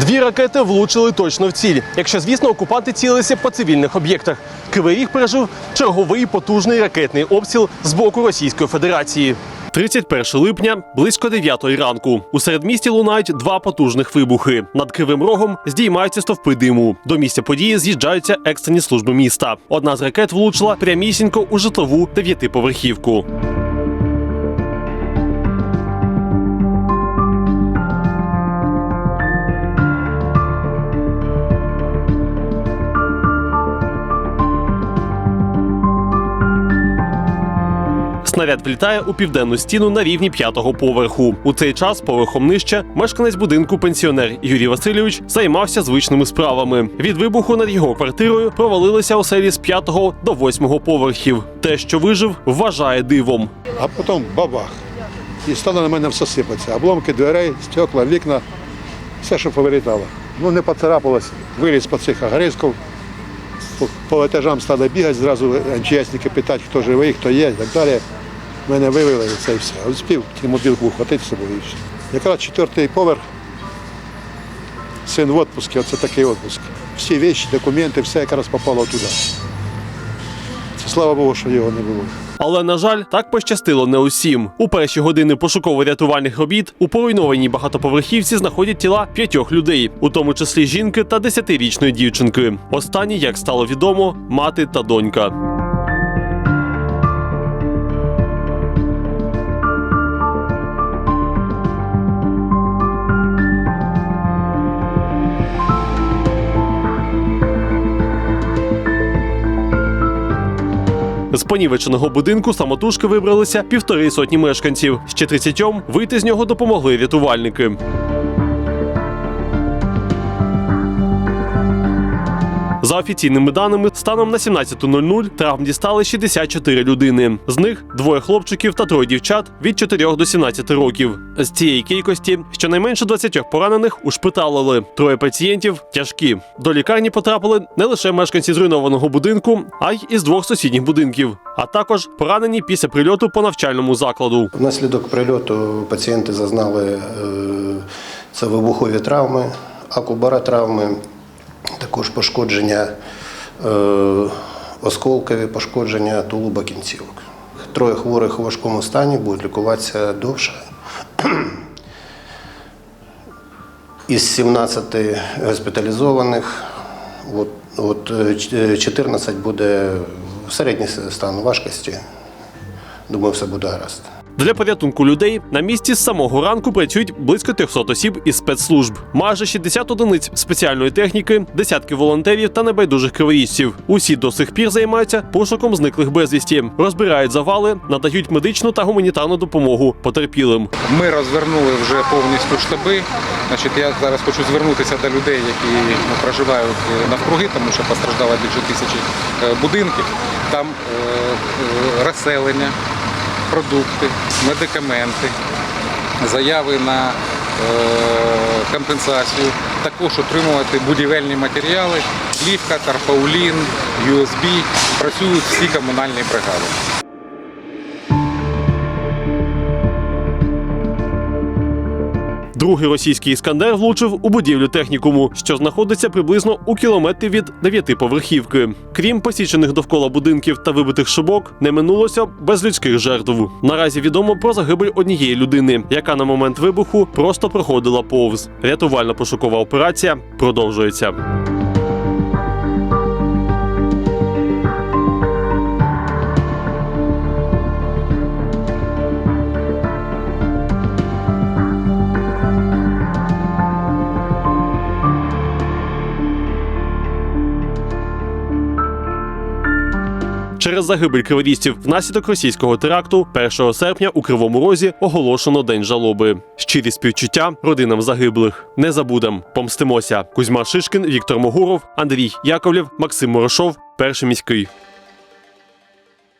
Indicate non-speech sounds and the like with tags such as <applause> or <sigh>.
Дві ракети влучили точно в ціль. Якщо, звісно, окупанти цілилися по цивільних об'єктах. Кривий пережив черговий потужний ракетний обстріл з боку Російської Федерації. 31 липня близько 9 ранку. У середмісті лунають два потужних вибухи. Над кривим рогом здіймаються стовпи диму. До місця події з'їжджаються екстрені служби міста. Одна з ракет влучила прямісінько у житлову дев'ятиповерхівку. Снаряд влітає у південну стіну на рівні п'ятого поверху. У цей час поверхом нижче мешканець будинку пенсіонер Юрій Васильович займався звичними справами. Від вибуху над його квартирою провалилися оселі з п'ятого до восьмого поверхів. Те, що вижив, вважає дивом. а потім бабах. І стало на мене все сипатися. Обломки дверей, стекла, вікна, все, що повилітало. Ну не поцарапалось, виліз по цих огризків. По, по етажам стали бігати, зразу МЧСники питати, хто живий, хто є і так далі. Мене вивели і це все. Успів ті мобілку вхватити з собою. Якраз четвертий поверх, син в відпуску, оце такий відпуск. Всі речі, документи, все якраз попало туди. Це слава Богу, що його не було. Але на жаль, так пощастило не усім. У перші години пошуково-рятувальних робіт у поруйнованій багатоповерхівці знаходять тіла п'ятьох людей, у тому числі жінки та десятирічної дівчинки. Останні, як стало відомо, мати та донька. З понівеченого будинку самотужки вибралися півтори сотні мешканців. Ще 30 вийти з нього допомогли рятувальники. За офіційними даними, станом на 17.00 травм дістали 64 людини. З них двоє хлопчиків та троє дівчат від 4 до 17 років. З цієї кількості щонайменше 20 поранених ушпиталили. Троє пацієнтів тяжкі. До лікарні потрапили не лише мешканці зруйнованого будинку, а й із двох сусідніх будинків, а також поранені після прильоту по навчальному закладу. Внаслідок прильоту пацієнти зазнали е, це вибухові травми, акубаротравми, також пошкодження е, осколкові, пошкодження тулуба кінцівок. Троє хворих у важкому стані будуть лікуватися довше. <clears throat> Із 17 госпіталізованих, от, от е, 14 буде середній стан важкості. Думаю, все буде гаразд. Для порятунку людей на місці з самого ранку працюють близько 300 осіб із спецслужб, майже 60 одиниць спеціальної техніки, десятки волонтерів та небайдужих криворіжців. Усі до сих пір займаються пошуком зниклих безвісті, розбирають завали, надають медичну та гуманітарну допомогу потерпілим. Ми розвернули вже повністю штаби. Значить, я зараз хочу звернутися до людей, які ну, проживають е, навкруги, тому що постраждало більше тисячі е, будинків. Там е, розселення, продукти, медикаменти, заяви на е, компенсацію, також отримувати будівельні матеріали, плівка, тарпаулін, USB. Працюють всі комунальні бригади. Другий російський іскандер влучив у будівлю технікуму, що знаходиться приблизно у кілометрі від дев'ятиповерхівки. Крім посічених довкола будинків та вибитих шибок, не минулося без людських жертв. Наразі відомо про загибель однієї людини, яка на момент вибуху просто проходила повз. Рятувально-пошукова операція продовжується. Через загибель криворізців внаслідок російського теракту 1 серпня у Кривому Розі оголошено день жалоби. Щирі співчуття родинам загиблих. Не забудем, помстимося. Кузьма Шишкін, Віктор Могуров, Андрій Яковлєв, Максим Морошов, перший міський.